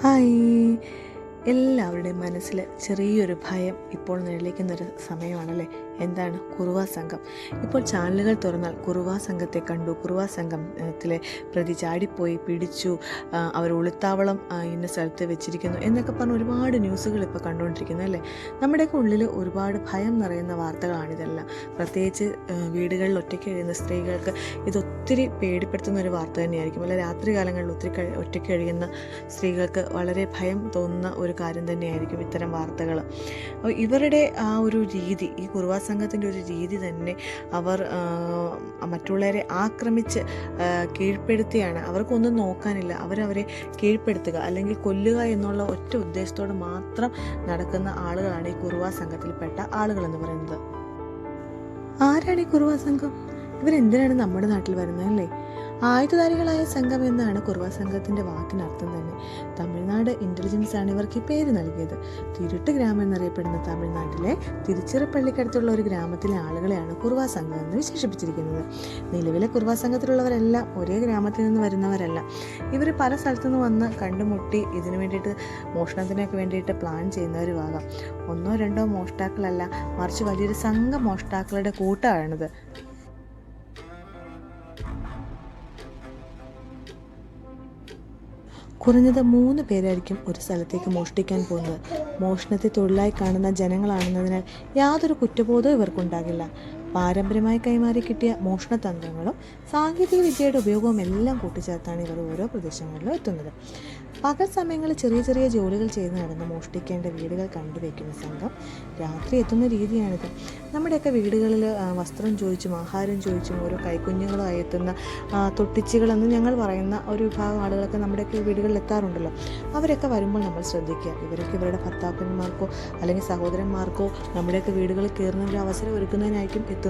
Hi. എല്ലാവരുടെയും മനസ്സിൽ ചെറിയൊരു ഭയം ഇപ്പോൾ നിഴലിക്കുന്നൊരു സമയമാണല്ലേ? എന്താണ് കുറുവാ സംഘം? ഇപ്പോൾ ചാനലുകൾ തുറന്നാൽ കുറുവാ സംഘത്തെ കണ്ടു. കുറുവാ സംഘത്തിലെ പ്രതി ചാടിപ്പോയി പിടിച്ചു അവർ ഒളിത്താവളം ഇന്ന സ്ഥലത്ത് വെച്ചിരിക്കുന്നു എന്നൊക്കെ പറഞ്ഞ് ഒരുപാട് ന്യൂസുകൾ ഇപ്പോൾ കണ്ടുകൊണ്ടിരിക്കുന്നു അല്ലേ? നമ്മുടെയൊക്കെ ഉള്ളിൽ ഒരുപാട് ഭയം നിറയുന്ന വാർത്തകളാണിതെല്ലാം. പ്രത്യേകിച്ച് വീടുകളിൽ ഒറ്റയ്ക്ക് കഴിയുന്ന സ്ത്രീകൾക്ക് ഇതൊത്തിരി പേടിപ്പെടുത്തുന്ന ഒരു വാർത്ത തന്നെയായിരിക്കും. അല്ലെ രാത്രി കാലങ്ങളിൽ ഒത്തിരി ഒറ്റയ്ക്ക് കഴിയുന്ന സ്ത്രീകൾക്ക് വളരെ ഭയം തോന്നുന്ന ഒരു കാര്യം തന്നെയായിരിക്കും ഇത്തരം വാർത്തകൾ. അപ്പോൾ ഇവരുടെ ആ ഒരു രീതി ഈ കുറുവാ സംഘത്തിന്റെ ഒരു രീതി തന്നെ അവർ മറ്റുള്ളവരെ ആക്രമിച്ച് കീഴ്പ്പെടുത്തിയാണ്. അവർക്കൊന്നും നോക്കാനില്ല. അവരവരെ കീഴ്പ്പെടുത്തുക അല്ലെങ്കിൽ കൊല്ലുക എന്നുള്ള ഒറ്റ ഉദ്ദേശത്തോട് മാത്രം നടക്കുന്ന ആളുകളാണ് ഈ കുറുവാ സംഘത്തിൽപ്പെട്ട ആളുകളെന്ന് പറയുന്നത്. ആരാണ് ഈ കുറുവാ സംഘം? ഇവരെന്തിനാണ് നമ്മുടെ നാട്ടിൽ വരുന്നത് അല്ലേ? ആയുധധാരികളായ സംഘം എന്നാണ് കുറുവ സംഘത്തിന്റെ വാക്കിനർത്ഥം തന്നെ. തമിഴ്നാട് ഇന്റലിജൻസ് ആണ് ഇവർക്ക് ഈ പേര് നൽകിയത്. തിരുട്ട് ഗ്രാമം എന്നറിയപ്പെടുന്ന തമിഴ്നാട്ടിലെ തിരുച്ചിറപ്പള്ളിക്കടുത്തുള്ള ഒരു ഗ്രാമത്തിലെ ആളുകളെയാണ് കുറുവ സംഘം എന്ന് വിശേഷിപ്പിച്ചിരിക്കുന്നത്. നിലവിലെ കുറുവ സംഘത്തിലുള്ളവരെല്ലാം ഒരേ ഗ്രാമത്തിൽ നിന്ന് വരുന്നവരല്ല. ഇവർ പല സ്ഥലത്തുനിന്ന് വന്ന് കണ്ടുമുട്ടി ഇതിനു വേണ്ടിയിട്ട് മോഷണത്തിനൊക്കെ വേണ്ടിയിട്ട് പ്ലാൻ ചെയ്യുന്നവരുമാകാം. ഒന്നോ രണ്ടോ മോഷ്ടാക്കളല്ല മറിച്ച് വലിയൊരു സംഘം മോഷ്ടാക്കളുടെ കൂട്ടമാണിത് കുറഞ്ഞത് മൂന്ന് പേരായിരിക്കും ഒരു സ്ഥലത്തേക്ക് മോഷ്ടിക്കാൻ പോകുന്നത്. മോഷണത്തെ തൊഴിലായി കാണുന്ന ജനങ്ങളാണെന്നതിനാൽ യാതൊരു കുറ്റബോധവും ഇവർക്കുണ്ടാകില്ല. പാരമ്പര്യമായി കൈമാറി കിട്ടിയ മോഷണതന്ത്രങ്ങളും സാങ്കേതിക വിദ്യയുടെ ഉപയോഗവും എല്ലാം കൂട്ടിച്ചേർത്താണ് ഇവർ ഓരോ പ്രദേശങ്ങളിലും എത്തുന്നത്. പകൽ സമയങ്ങളിൽ ചെറിയ ചെറിയ ജോലികൾ ചെയ്ത് നടന്ന് മോഷ്ടിക്കേണ്ട വീടുകൾ കണ്ടുവയ്ക്കുന്ന സംഘം രാത്രി എത്തുന്ന രീതിയാണിത്. നമ്മുടെയൊക്കെ വീടുകളിൽ വസ്ത്രം ചോദിച്ചും ആഹാരം ചോദിച്ചും ഓരോ കൈക്കുഞ്ഞുങ്ങളുമായി എത്തുന്ന തൊട്ടിച്ചികളെന്ന് ഞങ്ങൾ പറയുന്ന ഒരു വിഭാഗം ആളുകളൊക്കെ നമ്മുടെയൊക്കെ വീടുകളിൽ എത്താറുണ്ടല്ലോ. അവരൊക്കെ വരുമ്പോൾ നമ്മൾ ശ്രദ്ധിക്കുക. ഇവരൊക്കെ ഇവരുടെ ഭർത്താക്കന്മാർക്കോ അല്ലെങ്കിൽ സഹോദരന്മാർക്കോ നമ്മുടെയൊക്കെ വീടുകളിൽ കയറുന്ന ഒരു അവസരം ഒരുക്കുന്നതിനായിരിക്കും എത്തുന്നത്.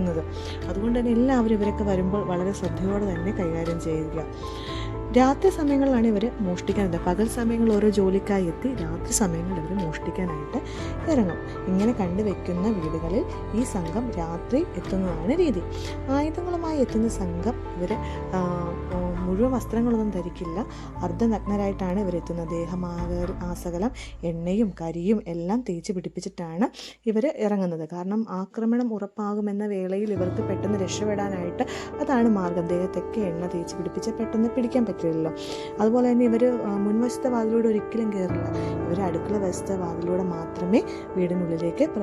അതുകൊണ്ട് തന്നെ എല്ലാവരും ഇവരൊക്കെ വരുമ്പോൾ വളരെ ശ്രദ്ധയോടെ തന്നെ കൈകാര്യം ചെയ്യുക. രാത്രി സമയങ്ങളിലാണ് ഇവർ മോഷ്ടിക്കാനുണ്ട് പകൽ സമയങ്ങളിൽ ഓരോ ജോലിക്കായി എത്തി രാത്രി സമയങ്ങളിൽ ഇവർ മോഷ്ടിക്കാനായിട്ട് ഇറങ്ങും. ഇങ്ങനെ കണ്ടുവെക്കുന്ന വീടുകളിൽ ഈ സംഘം രാത്രി എത്തുന്നതാണ് രീതി. ആയുധങ്ങളുമായി എത്തുന്ന സംഘം ഇവർ മുഴുവൻ വസ്ത്രങ്ങളൊന്നും ധരിക്കില്ല. അർദ്ധനഗ്നരായിട്ടാണ് ഇവരെത്തുന്നത്. ദേഹമാക ആസകലം എണ്ണയും കരിയും എല്ലാം തേച്ച് പിടിപ്പിച്ചിട്ടാണ് ഇവർ ഇറങ്ങുന്നത്. കാരണം ആക്രമണം ഉറപ്പാകുമെന്ന വേളയിൽ ഇവർക്ക് പെട്ടെന്ന് രക്ഷപ്പെടാനായിട്ട് അതാണ് മാർഗം. ദേഹത്തൊക്കെ എണ്ണ തേച്ച് പിടിപ്പിച്ച് പെട്ടെന്ന് പിടിക്കാൻ പറ്റില്ലല്ലോ. അതുപോലെ തന്നെ ഇവർ മുൻവശത്തെ വാതിലൂടെ ഒരിക്കലും കയറില്ല ഇവർ അടുക്കള വശത്തെ വാതിലൂടെ മാത്രമേ വീടിനുള്ളിലേക്ക് പ്ര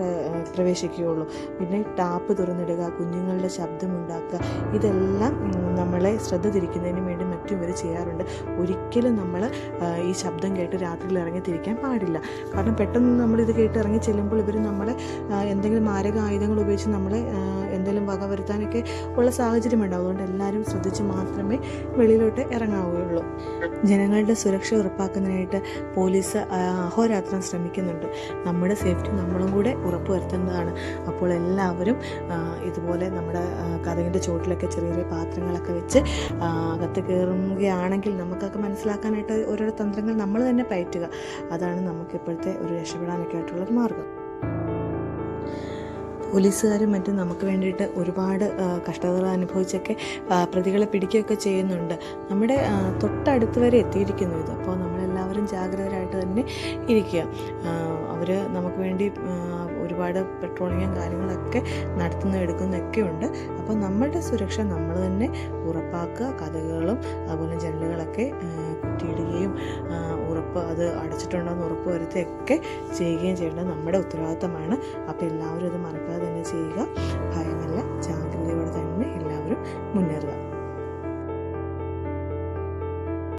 പ്രവേശിക്കുകയുള്ളൂ. പിന്നെ ടാപ്പ് തുറന്നിടുക കുഞ്ഞുങ്ങളുടെ ശബ്ദമുണ്ടാക്കുക ഇതെല്ലാം നമ്മളെ ശ്രദ്ധ തിരിക്കുന്നതിന് വേണ്ടി മറ്റും ഇവർ ചെയ്യാറുണ്ട്. ഒരിക്കലും നമ്മൾ ഈ ശബ്ദം കേട്ട് രാത്രിയിൽ ഇറങ്ങി തിരിക്കാൻ പാടില്ല. കാരണം പെട്ടെന്ന് നമ്മൾ ഇത് കേട്ട് ഇറങ്ങി ചെല്ലുമ്പോൾ ഇവർ നമ്മളെ എന്തെങ്കിലും മാരക ആയുധങ്ങൾ ഉപയോഗിച്ച് നമ്മളെ എന്തെങ്കിലും വക വരുത്താനൊക്കെ ഉള്ള സാഹചര്യം ഉണ്ടാവും അതുകൊണ്ട് എല്ലാവരും ശ്രദ്ധിച്ച് മാത്രമേ വെളിയിലോട്ട് ഇറങ്ങാവുകയുള്ളൂ. ജനങ്ങളുടെ സുരക്ഷ ഉറപ്പാക്കുന്നതിനായിട്ട് പോലീസ് അഹോരാത്രം ശ്രമിക്കുന്നുണ്ട്. നമ്മുടെ സേഫ്റ്റി നമ്മളും കൂടെ ഉറപ്പുവരുത്തുന്നതാണ് അപ്പോൾ എല്ലാവരും ഇതുപോലെ നമ്മുടെ കഥകിന്റെ ചുവട്ടിലൊക്കെ ചെറിയ ചെറിയ പാത്രങ്ങളൊക്കെ വെച്ച് അകത്ത് കയറുകയാണെങ്കിൽ നമുക്കൊക്കെ മനസ്സിലാക്കാനായിട്ട് ഓരോരോ തന്ത്രങ്ങൾ നമ്മൾ തന്നെ പയറ്റുക. അതാണ് നമുക്കിപ്പോഴത്തെ ഒരു രക്ഷപ്പെടാനൊക്കെ ആയിട്ടുള്ളൊരു മാർഗം. പോലീസുകാരും മറ്റും നമുക്ക് വേണ്ടിയിട്ട് ഒരുപാട് കഷ്ടതകൾ അനുഭവിച്ചൊക്കെ പ്രതികളെ പിടിക്കുകയൊക്കെ ചെയ്യുന്നുണ്ട്. നമ്മുടെ തൊട്ടടുത്ത് വരെ എത്തിയിരിക്കുന്നു ഇത്. അപ്പോൾ നമ്മളെല്ലാവരും ജാഗ്രതരായിട്ട് തന്നെ ഇരിക്കുക. അവർ നമുക്ക് വേണ്ടി ഒരുപാട് പെട്രോളിങ്ങും കാര്യങ്ങളൊക്കെ നടത്തുന്ന എടുക്കുന്നൊക്കെ ഉണ്ട്. അപ്പോൾ നമ്മളുടെ സുരക്ഷ നമ്മൾ തന്നെ ഉറപ്പാക്കുക. കഥകളും അതുപോലെ ജനലുകളൊക്കെ ഉറപ്പ് അത് അടച്ചിട്ടുണ്ടോ എന്ന് ഉറപ്പ് വരുത്തുകയൊക്കെ ചെയ്യുകയും ചെയ്യേണ്ടത് നമ്മുടെ ഉത്തരവാദിത്തമാണ്. അപ്പോൾ എല്ലാവരും ഇത് മറക്കാതെ തന്നെ ചെയ്യുക